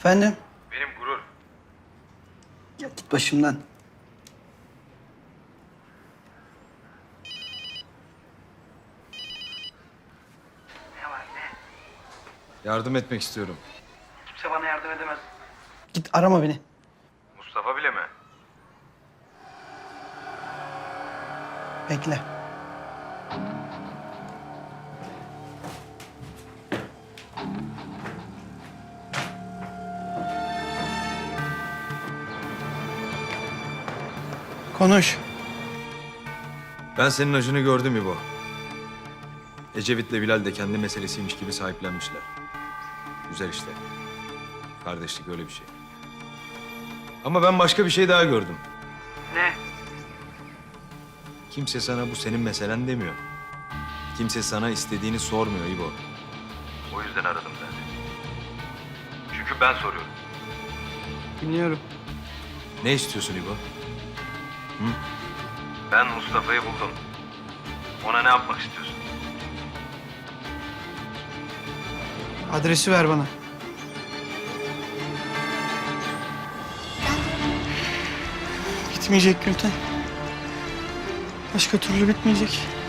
Efendim? Benim gurur. Ya git başımdan. Ne var ne? Yardım etmek istiyorum. Kimse bana yardım edemez. Git arama beni. Mustafa bile mi? Bekle. Konuş. Ben senin acını gördüm İbo. Ecevit'le Bilal de kendi meselesiymiş gibi sahiplenmişler. Güzel işte. Kardeşlik öyle bir şey. Ama ben başka bir şey daha gördüm. Ne? Kimse sana bu senin meselen demiyor. Kimse sana istediğini sormuyor İbo. O yüzden aradım ben. Çünkü ben soruyorum. Dinliyorum. Ne istiyorsun İbo? Hı? Ben Mustafa'yı buldum. Ona ne yapmak istiyorsun? Adresi ver bana. Bitmeyecek Gülten. Başka türlü bitmeyecek.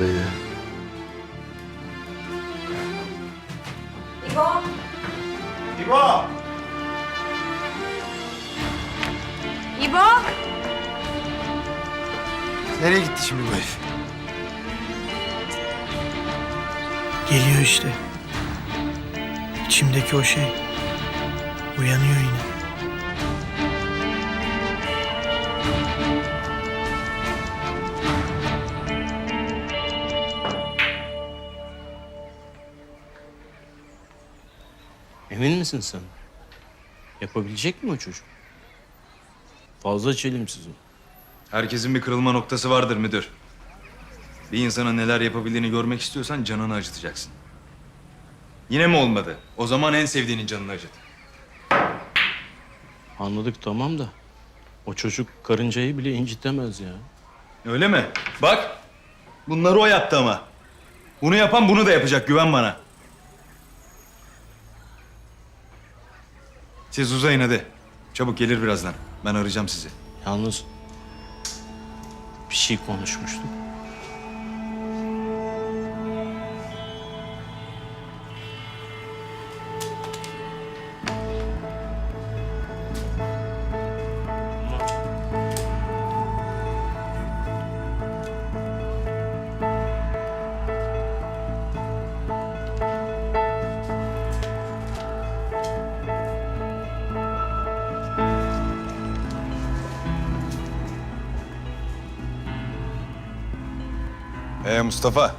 Buradaydı. İbo. İbo! İbo. Nereye gitti şimdi bu herif? Geliyor işte. İçimdeki o şey. Uyanıyor yine. Emin misin sen? Yapabilecek mi o çocuk? Fazla çelimsiz o. Herkesin bir kırılma noktası vardır müdür. Bir insana neler yapabildiğini görmek istiyorsan canını acıtacaksın. Yine mi olmadı? O zaman en sevdiğinin canını acıt. Anladık tamam da o çocuk karıncayı bile incitemez ya. Öyle mi? Bak. Bunları o yaptı ama. Bunu yapan bunu da yapacak güven bana. Siz uzayın hadi. Çabuk gelir birazdan. Ben arayacağım sizi. Yalnız bir şey konuşmuştuk. Ee Mustafa.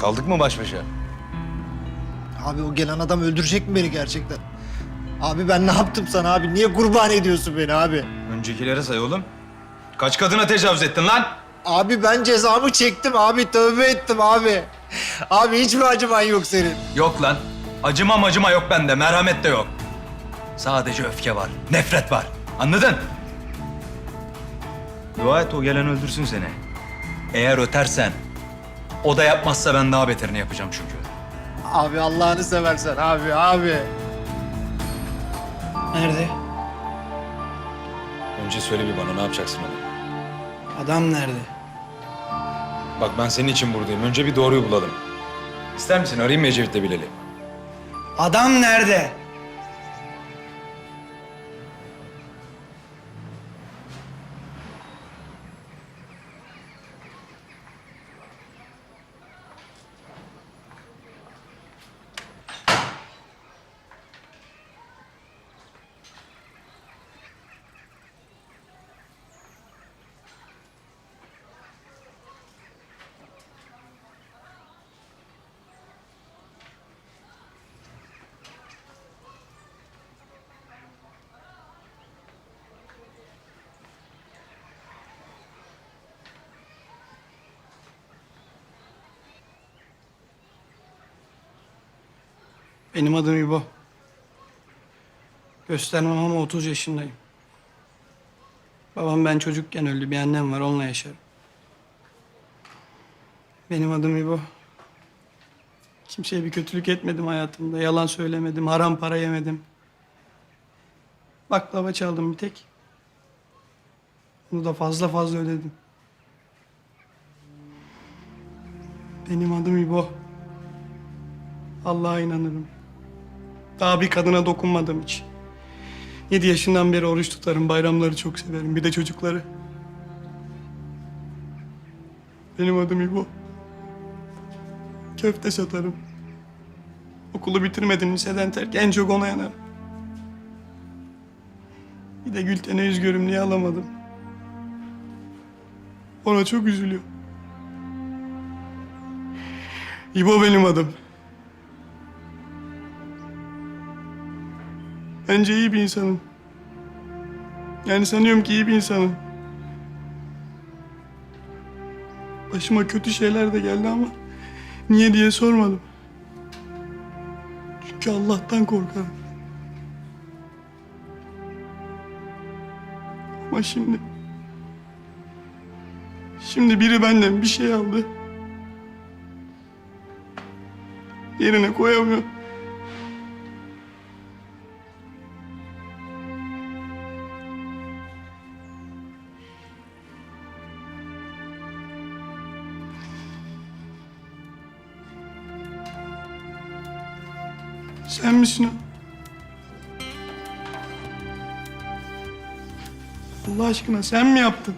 Kaldık mı baş başa? Abi o gelen adam öldürecek mi beni gerçekten? Abi ben ne yaptım sana abi? Niye kurban ediyorsun beni abi? Öncekilere say oğlum. Kaç kadına tecavüz ettin lan? Abi ben cezamı çektim abi. Tövbe ettim abi. Abi hiç mi acıman yok senin? Yok lan. Acıma macıma yok bende. Merhamet de yok. Sadece öfke var. Nefret var. Anladın? Dua et o gelen öldürsün seni. Eğer ötersen, o da yapmazsa ben daha beterini yapacağım çünkü. Abi Allah'ını seversen abi abi. Nerede? Önce söyle bir bana ne yapacaksın onu. Adam nerede? Bak ben senin için buradayım. Önce bir doğruyu bulalım. İster misin? Arayayım mı Ecevit'le Bilal'i? Adam nerede? Benim adım İbo. Göstermem ama 30 yaşındayım. Babam ben çocukken öldü. Bir annem var onunla yaşarım. Benim adım İbo. Kimseye bir kötülük etmedim hayatımda. Yalan söylemedim. Haram para yemedim. Baklava çaldım bir tek. Bunu da fazla fazla ödedim. Benim adım İbo. Allah'a inanırım. Daha bir kadına dokunmadım hiç. Yedi yaşından beri oruç tutarım, bayramları çok severim. Bir de çocukları. Benim adım İbo. Köfte satarım. Okulu bitirmedim liseden terk. En çok ona yanarım. Bir de Gülten'e yüz görümlüğü alamadım. Ona çok üzülüyor. İbo benim adım. Bence iyi bir insanım. Yani sanıyorum ki iyi bir insanım. Başıma kötü şeyler de geldi ama niye diye sormadım. Çünkü Allah'tan korkarım. Ama şimdi... Şimdi biri benden bir şey aldı. Yerine koyamıyor. Sen misin o? Allah aşkına sen mi yaptın?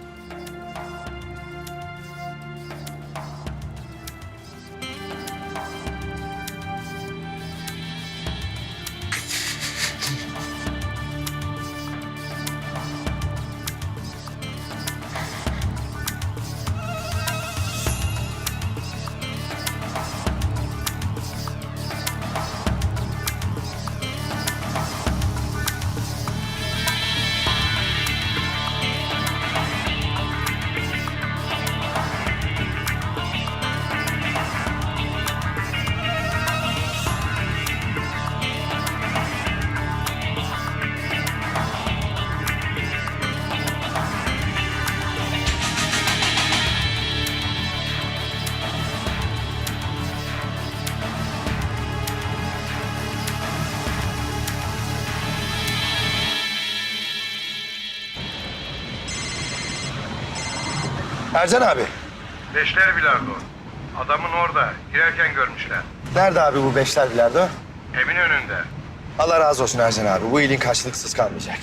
Ercan abi. Beşler bilardo. Adamın orada. Girerken görmüşler. Nerede abi bu beşler bilardo? Emin önünde. Allah razı olsun Ercan abi. Bu iyiliğin karşılıksız kalmayacak.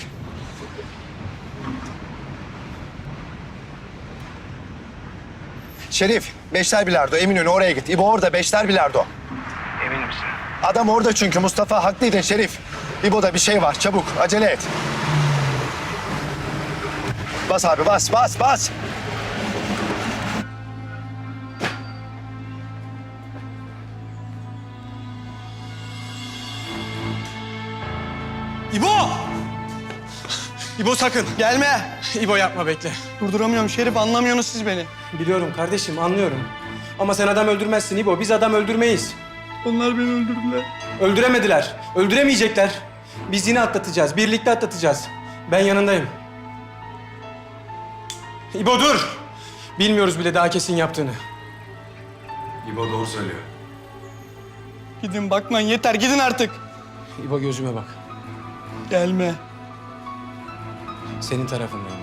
Şerif, Beşler Bilardo, Eminönü oraya git. İbo orada, Beşler Bilardo. Emin misin? Adam orada çünkü Mustafa haklıydın Şerif. İbo'da bir şey var, çabuk, acele et. Bas abi, bas, bas, bas. İbo sakın gelme. İbo yapma bekle. Durduramıyorum Şerif anlamıyorsunuz siz beni. Biliyorum kardeşim anlıyorum. Ama sen adam öldürmezsin İbo. Biz adam öldürmeyiz. Onlar beni öldürdüler. Öldüremediler. Öldüremeyecekler. Biz yine atlatacağız. Birlikte atlatacağız. Ben yanındayım. İbo dur. Bilmiyoruz bile daha kesin yaptığını. İbo doğru söylüyor. Gidin bakmayın yeter gidin artık. İbo gözüme bak. Gelme. Senin tarafındayım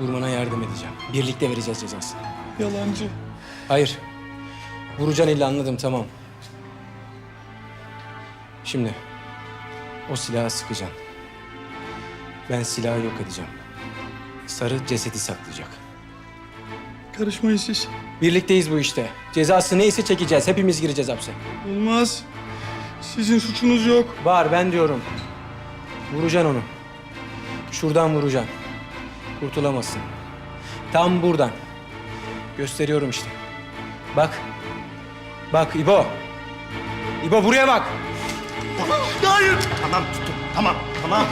ben. Vurmana yardım edeceğim. Birlikte vereceğiz cezasını. Yalancı. Hayır. Vuracaksın illa anladım tamam. Şimdi o silahı sıkacaksın. Ben silahı yok edeceğim. Sarı cesedi saklayacak. Karışmayın siz. Birlikteyiz bu işte. Cezası neyse çekeceğiz. Hepimiz gireceğiz hapse. Olmaz. Sizin suçunuz yok. Var ben diyorum. Vuracaksın onu. Şuradan vuracaksın. Kurtulamazsın. Tam buradan. Gösteriyorum işte. Bak. Bak İbo. İbo buraya bak. Tamam, tuttum. Tamam, tamam.